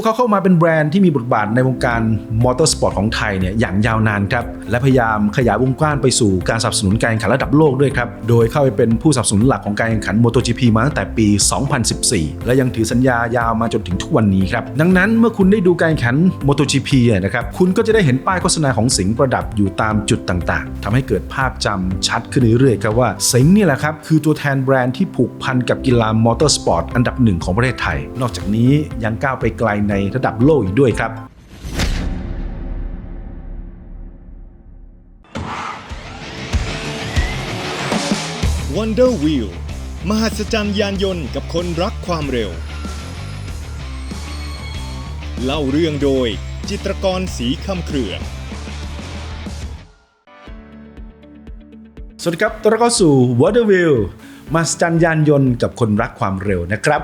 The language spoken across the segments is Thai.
วกเขาเข้ามาเป็นแบรนด์ที่มีบทบาทในวงการมอเตอร์สปอร์ตของไทยเนี่ยอย่างยาวนานครับ และพยายามขยายวงกว้างไปสู่การสนับสนุนการแข่งขันระดับโลกด้วยครับ โดยเข้าไปเป็นผู้สนับสนุนหลักของการแข่งขัน MotoGP มาตั้งแต่ปี 2014 และยังถือสัญญายาวมาจนถึงทุกวันนี้ครับ ดังนั้นเมื่อคุณได้ดูการแข่งขัน MotoGP อะนะครับ คุณก็จะได้เห็นป้ายโฆษณาของสิงห์ประดับอยู่ตามจุดต่างๆทำให้เกิดภาพจำชัดขึ้นเรื่อยๆครับว่าสิงห์นี่แหละครับคือตัวแทนแบรนด์ที่ผูกพันกับกีฬามอเตอร์สปอร์ตอันดับหนึ่งของประเทศไทย นอกจากนี้ยังก้าวไปไกลในระดับโลกอีกด้วยครับ Wonder Wheel มหัศจรรย์ยานยนต์กับคนรักความเร็ว เล่าเรื่องโดยจิตรกรสีคำเครือ สวัสดีครับต้อนรับเข้าสู่ Water Wheel มาสจันยานยนต์กับคนรักความเร็วนะครับ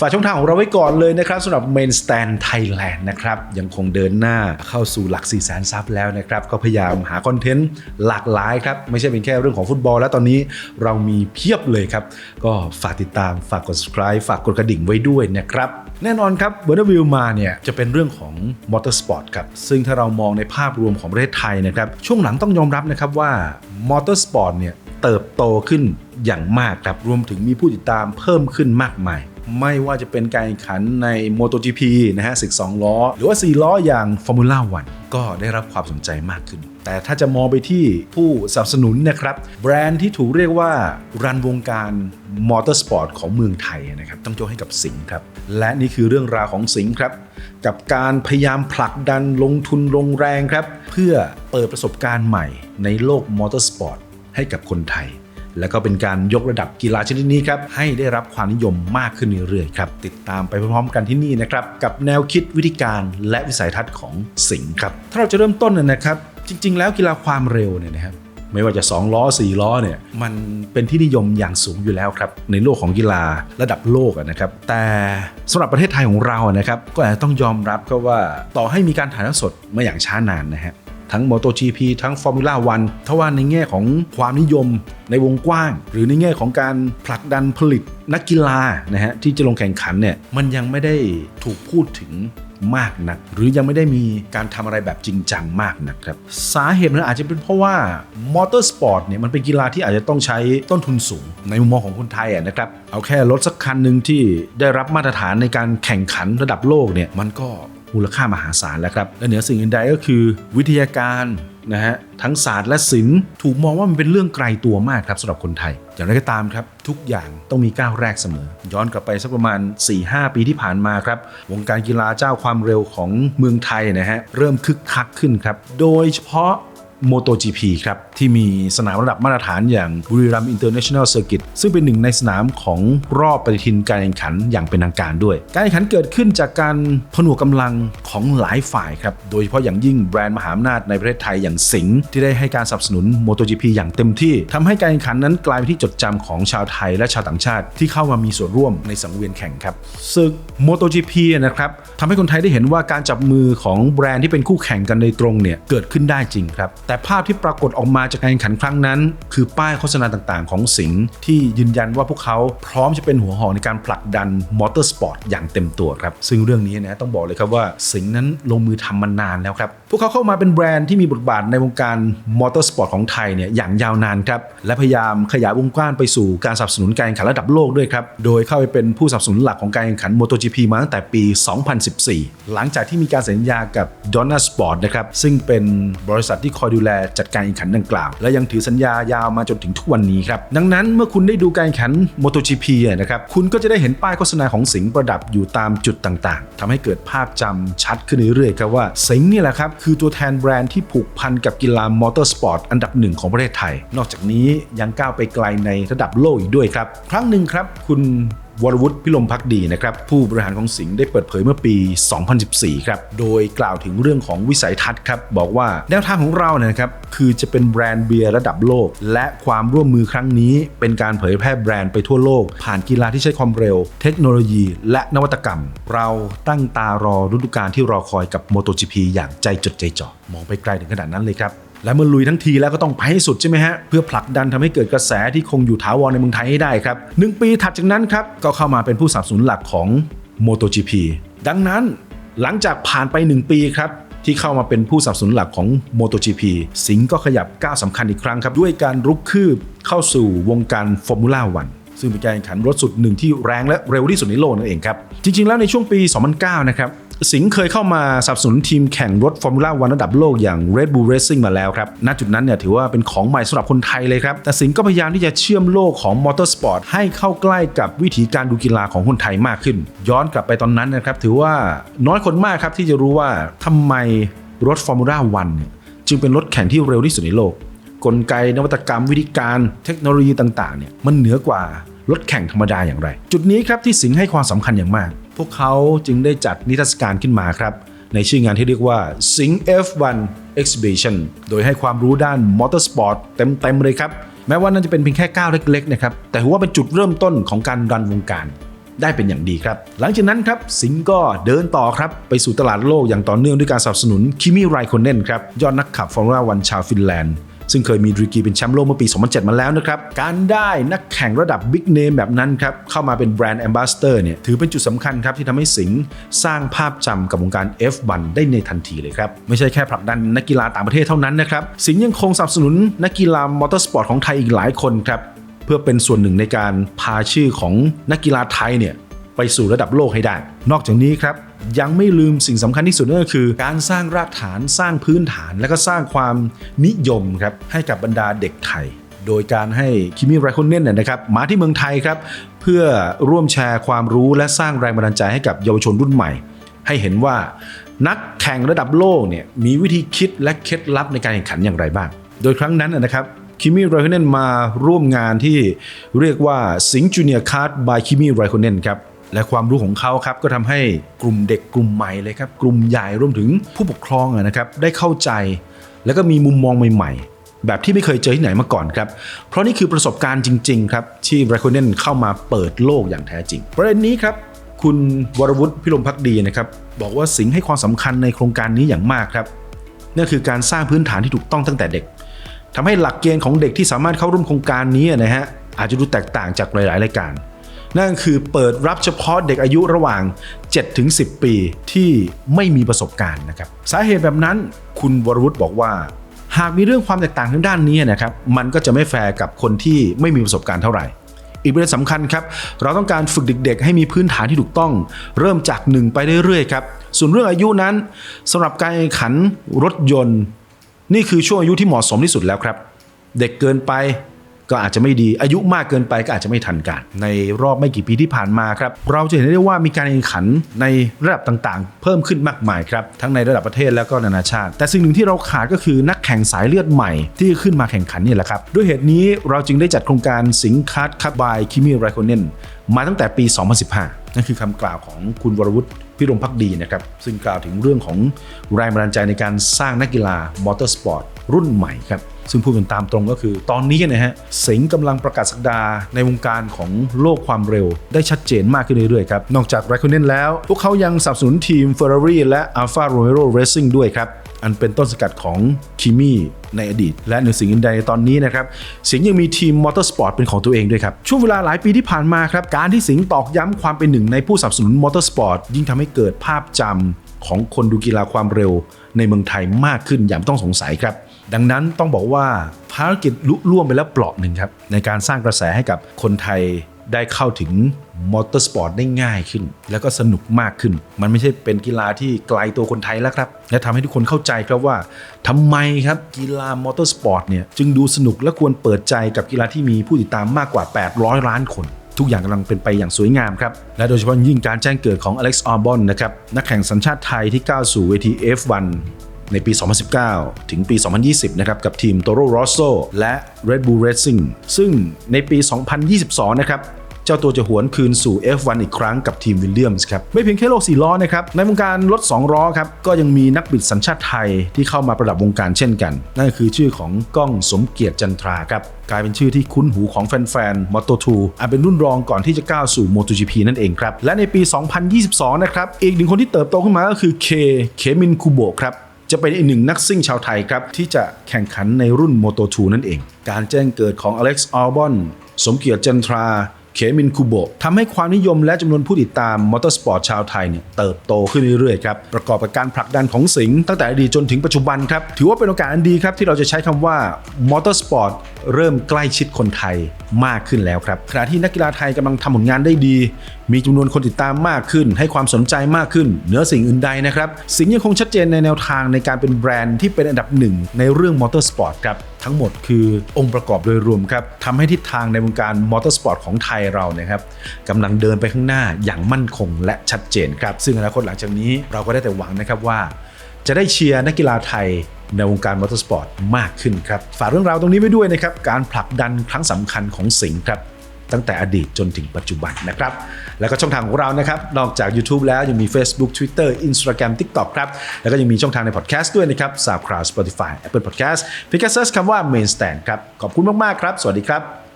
ฝากช่องทางของเราไว้ก่อนเลยนะครับสำหรับ Main Stand Thailand นะครับ ยังคงเดินหน้าเข้าสู่หลัก4 0 0 0 0 0ซับแล้วนะครับ ก็พยายามหาคอนเทนต์หลากหลายครับ ไม่ใช่เป็นแค่เรื่องของฟุตบอล แล้วตอนนี้เรามีเพียบเลยครับ ก็ฝากติดตามฝากกด subscribe ฝากกดกระดิ่งไว้ด้วยนะครับ แน่นอนครับ w o r d e r v i e w มาเนี่ยจะเป็นเรื่องของมอเตอร์สปอร์ตครับซึ่งถ้าเรามองในภาพรวมของประเทศไทยนะครับช่วงหลังต้องยอมรับนะครับว่ามอเตอร์สปอร์ตเนี่ยเติบโตขึ้นอย่างมากครับรวมถึงมีผู้ติดตามเพิ่มขึ้นมากมาย ไม่ว่าจะเป็นการแข่งขันใน MotoGP นะฮะศึก 2 ล้อ หรือว่า 4 ล้ออย่าง Formula 1 ก็ได้รับความสนใจมากขึ้น แต่ถ้าจะมองไปที่ผู้สนับสนุนนะครับ แบรนด์ที่ถูกเรียกว่า รันวงการมอเตอร์สปอร์ตของเมืองไทยนะครับ ต้องยกให้กับสิงห์ครับ และนี่คือเรื่องราวของสิงห์ครับ กับการพยายามผลักดันลงทุนลงแรงครับ เพื่อเปิดประสบการณ์ใหม่ในโลกมอเตอร์สปอร์ตให้กับคนไทย และก็เป็นการยกระดับกีฬาชนิดนี้ครับให้ได้รับความนิยมมากขึ้นเรื่อยๆครับติดตามไปพร้อมๆกันที่นี่นะครับกับแนวคิดวิธีการและวิสัยทัศน์ของสิงห์ครับถ้าเราจะเริ่มต้นนะนะครับ จริง ๆ แล้วกีฬาความเร็วเนี่ยนะครับไม่ว่าจะ 2 ล้อ 4 ล้อเนี่ยมันเป็นที่นิยมอย่างสูงอยู่แล้วครับ ในโลกของกีฬาระดับโลกนะครับ แต่สำหรับประเทศไทยของเราอะนะครับ ก็อาจจะต้องยอมรับก็ว่าต่อให้มีการถ่ายทอดสดมาอย่างช้านานนะฮะ ทั้ง MotoGP ทั้ง Formula 1ถ้าว่าในแง่ของความนิยมในวงกว้าง หรือในแง่ของการผลักดันผลิตนักกีฬานะฮะที่จะลงแข่งขันเนี่ยมันยังไม่ได้ถูกพูดถึงมากนัก หรือยังไม่ได้มีการทำอะไรแบบจริงจังมากนะครับ สาเหตุมันอาจจะเป็นเพราะว่ามอเตอร์สปอร์ตเนี่ยมันเป็นกีฬาที่อาจจะต้องใช้ต้นทุนสูง ในมุมมองของคนไทยอะนะครับ เอาแค่รถสักคันหนึ่งที่ได้รับมาตรฐานในการแข่งขันระดับโลกเนี่ยมันก็ มูลค่ามหาศาลแล้วครับและเหนือสิ่งอื่นใดก็คือ วิทยาการนะฮะทั้งศาสตร์และศิลป์ถูกมองว่ามันเป็นเรื่องไกลตัวมากครับสำหรับคนไทย อย่างไรก็ตามครับ ทุกอย่างต้องมีก้าวแรกเสมอ ย้อนกลับไปสักประมาณ 4-5 ปีที่ผ่านมาครับ วงการกีฬาเจ้าความเร็วของเมืองไทยนะฮะเริ่มคึกคักขึ้นครับ โดยเฉพาะ MotoGP ครับ ที่มีสนามระดับมาตรฐานอย่างบุรีรัมย์ International Circuit ซึ่งเป็นหนึ่งในสนามของรอบปฏิทินการแข่งขันอย่างเป็นทางการด้วย การแข่งขันเกิดขึ้นจากการผนวกกำลังของหลายฝ่ายครับ โดยเฉพาะอย่างยิ่งแบรนด์มหาอำนาจในประเทศไทยอย่างสิงห์ที่ได้ให้การสนับสนุน MotoGP อย่างเต็มที่ทำให้การแข่งขันนั้นกลายเป็นที่จดจำของชาวไทยและชาวต่างชาติที่เข้ามามีส่วนร่วมในสังเวียนแข่งครับศึก MotoGP นะครับทำให้คนไทยได้เห็นว่าการจับมือของแบรนด์ที่เป็นคู่แข่งกันโดยตรงเนี่ยเกิดขึ้นได้จริงครับแต่ภาพที่ปรากฏออกมาจากการแข่งขันครั้งนั้น คือป้ายโฆษณาต่างๆ ของสิงห์ที่ยืนยันว่าพวกเขาพร้อมจะเป็นหัวหอกในการผลักดันมอเตอร์สปอร์ตอย่างเต็มตัวครับ ซึ่งเรื่องนี้นะต้องบอกเลยครับว่าสิงห์นั้นลงมือทำมานานแล้วครับ พวกเขาเข้ามาเป็นแบรนด์ที่มีบทบาทในวงการมอเตอร์สปอร์ตของไทยเนี่ยอย่างยาวนานครับและพยายามขยายวงกว้างไปสู่การสนับสนุนการแข่งขันระดับโลกด้วยครับโดยเข้าไปเป็นผู้สนับสนุนหลักของการแข่งขัน MotoGP มาตั้งแต่ปี 2014 หลังจากที่มีการสัญญากับ Donna Sport นะครับซึ่งเป็นบริษัทที่คอยดูแลจัดการแข่งขันดังกล่าว และยังถือสัญญายาวมาจนถึงทุกวันนี้ครับดังนั้นเมื่อคุณได้ดูการแข่งขัน MotoGP นะครับคุณก็จะได้เห็นป้ายโฆษณาของสิงห์ประดับอยู่ตามจุดต่างๆทำให้เกิดภาพจำชัดขึ้นเรื่อยๆครับว่าสิงห์นี่แหละครับคือตัวแทนแบรนด์ที่ผูกพันกับกีฬามอเตอร์สปอร์ตอันดับหนึ่งของประเทศไทย นอกจากนี้ยังก้าวไปไกลในระดับโลกอีกด้วยครับครั้งหนึ่งครับคุณ วรวุฒิพิลมพักดีนะครับผู้บริหารของสิงห์ได้เปิดเผยเมื่อปี 2014 ครับ โดยกล่าวถึงเรื่องของวิสัยทัศน์ครับ บอกว่าแนวทางของเราเนี่ยนะครับ คือจะเป็นแบรนด์เบียร์ระดับโลก และความร่วมมือครั้งนี้ เป็นการเผยแพร่แบรนด์ไปทั่วโลก ผ่านกีฬาที่ใช้ความเร็ว เทคโนโลยี และนวัตกรรม เราตั้งตารอฤดูกาลที่รอคอยกับ MotoGP อย่างใจจดใจจ่อมองไปไกลถึงขนาดนั้นเลยครับ และเมื่อลุยทั้งทีแล้วก็ต้องไปให้สุดใช่ไหมฮะเพื่อผลักดันทำให้เกิดกระแสที่คงอยู่ถาวรในเมืองไทยให้ได้ครับหนึ่งปีถัดจากนั้นครับก็เข้ามาเป็นผู้สนับสนุนหลักของ MotoGP ดังนั้นหลังจากผ่านไป 1 ปีครับที่เข้ามาเป็นผู้สนับสนุนหลักของ MotoGP สิงก็ขยับก้าวสำคัญอีกครั้งครับ ด้วยการรุกคืบเข้าสู่วงการฟอร์มูล่าวันซึ่งเป็นการแข่งขันรถสุดหนึ่งที่แรงและเร็วที่สุดในโลกนั่นเองครับ จริงๆแล้วในช่วงปี 2009 นะครับ สิงห์เคยเข้ามาสนับสนุนทีมแข่งรถฟอร์มูล่าวันระดับโลกอย่าง Red Bull Racing มาแล้วครับ ณ จุดนั้นเนี่ยถือว่าเป็นของใหม่สำหรับคนไทยเลยครับ แต่สิงห์ก็พยายามที่จะเชื่อมโลกของมอเตอร์สปอร์ตให้เข้าใกล้กับวิธีการดูกีฬาของคนไทยมากขึ้น ย้อนกลับไปตอนนั้นนะครับ ถือว่าน้อยคนมากครับที่จะรู้ว่าทำไมรถฟอร์มูล่าวันจึงเป็นรถแข่งที่เร็วที่สุดในโลก กลไกนวัตกรรมวิธีการเทคโนโลยีต่างๆเนี่ยมันเหนือกว่า รถแข่งธรรมดาอย่างไร จุดนี้ครับที่สิงห์ให้ความสำคัญอย่างมาก พวกเขาจึงได้จัดนิทรรศการขึ้นมาครับ ในชื่องานที่เรียกว่า Sing F1 Exhibition โดยให้ความรู้ด้านมอเตอร์สปอร์ตเต็มๆเลยครับ แม้ว่านั่นจะเป็นเพียงแค่ก้าวเล็กๆนะครับแต่ถือว่าเป็นจุดเริ่มต้นของการรันวงการได้เป็นอย่างดีครับ หลังจากนั้นครับสิงก็เดินต่อครับ ไปสู่ตลาดโลกอย่างต่อเนื่องด้วยการสนับสนุนคิมิไรโคเนนครับ ยอดนักขับฟอร์มูล่าวันชาวฟินแลนด์ ซึ่งเคยมีดรีกรีเป็นแชมป์โลกเมื่อปี 2007 มาแล้วนะครับ การได้นักแข่งระดับบิ๊กเนมแบบนั้นครับ เข้ามาเป็นแบรนด์แอมบาสเตอร์เนี่ยถือเป็นจุดสำคัญครับที่ทำให้สิงห์สร้างภาพจำกับวงการ F1 ได้ในทันทีเลยครับ ไม่ใช่แค่ผลักดันนักกีฬาต่างประเทศเท่านั้นนะครับสิงห์ยังคงสนับสนุนนักกีฬามอเตอร์สปอร์ตของไทยอีกหลายคนครับเพื่อเป็นส่วนหนึ่งในการพาชื่อของนักกีฬาไทยเนี่ย ไปสู่ระดับโลกให้ได้ นอกจากนี้ครับยังไม่ลืมสิ่งสำคัญที่สุดนั่นก็คือ การสร้างรากฐานสร้างพื้นฐาน และก็สร้างความนิยมครับให้กับบรรดาเด็กไทย โดยการให้คิมิไรคอนเนนเนี่ยนะครับมาที่เมืองไทยครับเพื่อร่วมแชร์ความรู้และสร้างแรงบันดาลใจให้กับเยาวชนรุ่นใหม่ ให้เห็นว่านักแข่งระดับโลกเนี่ยมีวิธีคิดและเคล็ดลับในการแข่งขันอย่างไรบ้าง โดยครั้งนั้นนะครับคิมิไรคอนเนนมาร่วมงานที่เรียกว่าสิงจูเนียร์คาร์ดบายคิมิไรคอนเนนครับ และความรู้ของเขาครับก็ทำให้กลุ่มเด็กกลุ่มใหม่เลยครับกลุ่มใหญ่รวมถึงผู้ปกครองนะครับได้เข้าใจ แล้วก็มีมุมมองใหม่ ๆ แบบที่ไม่เคยเจอที่ไหนมาก่อนครับเพราะนี่คือประสบการณ์จริงๆครับที่ไรคอนเนนเข้ามาเปิดโลกอย่างแท้จริง ประเด็นนี้ครับคุณวรวุฒิพิรมพักดีนะครับบอกว่าสิงห์ให้ความสำคัญในโครงการนี้อย่างมากครับนั่นคือการสร้างพื้นฐานที่ถูกต้องตั้งแต่เด็กทำให้หลักเกณฑ์ของเด็กที่สามารถเข้าร่วมโครงการนี้นะฮะอาจจะดูแตกต่างจากหลาย ๆ รายการ นั่นคือเปิดรับเฉพาะเด็กอายุระหว่าง 7-10 ปีที่ไม่มีประสบการณ์นะครับ สาเหตุแบบนั้นคุณวรวุฒิบอกว่า หากมีเรื่องความแตกต่างทางด้านนี้นะครับมันก็จะไม่แฟร์กับคนที่ไม่มีประสบการณ์เท่าไหร่ อีกประเด็นสำคัญครับ เราต้องการฝึกเด็กๆ ให้มีพื้นฐานที่ถูกต้อง เริ่มจากหนึ่งไปเรื่อยๆครับส่วนเรื่องอายุนั้นสำหรับการแข่งขันรถยนต์ นี่คือช่วงอายุที่เหมาะสมที่สุดแล้วครับ เด็กเกินไป ก็อาจจะไม่ดีอายุมากเกินไปก็อาจจะไม่ทันการ ในรอบไม่กี่ปีที่ผ่านมาครับเราจะเห็นได้ว่ามีการแข่งขันในระดับต่างๆ เพิ่มขึ้นมากมายครับทั้งในระดับประเทศแล้วก็นานาชาติ แต่สิ่งหนึ่งที่เราขาดก็คือนักแข่งสายเลือดใหม่ที่ขึ้นมาแข่งขันนี่แหละครับด้วยเหตุนี้เราจึงได้จัดโครงการสิงคัสคับบายคิมิไรโคเนนมาตั้งแต่ปี 2015 นั่นคือคำกล่าวของคุณวรวุฒิพิรมพักดีนะครับซึ่งกล่าวถึงเรื่องของแรงบันดาลใจในการสร้างนักกีฬามอเตอร์สปอร์ตรุ่นใหม่ครับ ซึ่งพูดกันตามตรงก็คือ ตอนนี้นะฮะสิงห์กำลังประกาศสักดาในวงการของโลกความเร็ว ได้ชัดเจนมากขึ้นเรื่อยๆครับ นอกจากไรคอนเนนแล้ว พวกเขายังสนับสนุนทีม Ferrari และ Alfa Romeo Racing ด้วยครับ อันเป็นต้นสกัดของคิมี่ในอดีต และในสิ่งอื่นใดในตอนนี้นะครับ สิงห์ยังมีทีมมอเตอร์สปอร์ตเป็นของตัวเองด้วยครับ ช่วงเวลาหลายปีที่ผ่านมาครับ การที่สิงห์ตอกย้ำความเป็นหนึ่งในผู้สนับสนุนมอเตอร์สปอร์ตยิ่งทำให้เกิดภาพจำของคนดูกีฬาความเร็วในเมืองไทยมากขึ้นอย่างไม่ต้องสงสัยครับ ดังนั้นต้องบอกว่าภารกิจลุล่วงไปแล้วเปลาะหนึ่งครับ ในการสร้างกระแสให้กับคนไทยได้เข้าถึงมอเตอร์สปอร์ตได้ง่ายขึ้น แล้วก็สนุกมากขึ้น มันไม่ใช่เป็นกีฬาที่ไกลตัวคนไทยแล้วครับ และทำให้ทุกคนเข้าใจครับว่าทำไมครับกีฬามอเตอร์สปอร์ตเนี่ยจึงดูสนุกและควรเปิดใจกับกีฬาที่มีผู้ติดตามมากกว่า 800 ล้านคน ทุกอย่างกำลังเป็นไปอย่างสวยงามครับ และโดยเฉพาะยิ่งการแจ้งเกิดของอเล็กซ์ออร์บอนนะครับนักแข่งสัญชาติไทยที่ก้าวสู่เวที F1 ในปี 2019 ถึงปี 2020 นะครับ กับทีม Toro Rosso และ Red Bull Racing ซึ่งในปี 2022 นะครับเจ้าตัวจะหวนคืนสู่ F1 อีกครั้งกับทีมวิลเลียมส์ครับไม่เพียงแค่โลก 4 ล้อนะครับ ในวงการรถ 2 ล้อครับ ก็ยังมีนักบิดสัญชาติไทยที่เข้ามาประดับวงการเช่นกัน นั่นก็คือชื่อของก้องสมเกียรติจันทราครับ กลายเป็นชื่อที่คุ้นหูของแฟนๆ Moto2 อันเป็นรุ่นรองก่อนที่จะก้าวสู่ MotoGP นั่นเองครับ และในปี 2022 นะครับ อีกหนึ่งคนที่เติบโตขึ้นมาก็คือเคเคมินคูโบะครับ จะเป็นอีกหนึ่งนักซิ่งชาวไทยครับ ที่จะแข่งขันในรุ่น Moto2 นั่นเอง การแจ้งเกิดของอเล็กซ์อัลบอนสมเกียรติจันทราเคมินคูโบทำให้ความนิยมและจำนวนผู้ติดตามมอเตอร์สปอร์ตชาวไทยเนี่ยเติบโตขึ้นเรื่อยๆครับ ประกอบกับการผลักดันของสิงห์ตั้งแต่อดีตจนถึงปัจจุบันครับ ถือว่าเป็นโอกาสอันดีครับ ที่เราจะใช้คำว่ามอเตอร์สปอร์ตเริ่มใกล้ชิดคนไทย มากขึ้นแล้วครับขณะที่นักกีฬาไทยกำลังทำผลงานได้ดี มีจำนวนคนติดตามมากขึ้น ให้ความสนใจมากขึ้นเหนือสิ่งอื่นใดนะครับสิ่งยังคงชัดเจนในแนวทางในการเป็นแบรนด์ที่เป็นอันดับหนึ่งในเรื่องมอเตอร์สปอร์ตครับทั้งหมดคือองค์ประกอบโดยรวมครับทำให้ทิศทางในวงการมอเตอร์สปอร์ตของไทยเรานะครับกำลังเดินไปข้างหน้าอย่างมั่นคงและชัดเจนครับ ซึ่งอนาคตหลังจากนี้เราก็ได้แต่หวังนะครับว่า จะได้เชียร์นักกีฬาไทย ในวงการมอเตอร์สปอร์ตมากขึ้นครับ ฝากเรื่องราวตรงนี้ไว้ด้วยนะครับ การผลักดันครั้งสำคัญของสิงห์ครับตั้งแต่อดีตจนถึงปัจจุบันนะครับ แล้วก็ช่องทางของเรานะครับ นอกจาก YouTube แล้วยังมี Facebook Twitter Instagram TikTok ครับ แล้วก็ยังมีช่องทางในพอดแคสต์ด้วยนะครับ SoundCloud Spotify Apple Podcast เพียงแค่เซิร์ชคำว่า Main Stand ครับ ขอบคุณมาก ๆ ครับ สวัสดีครับ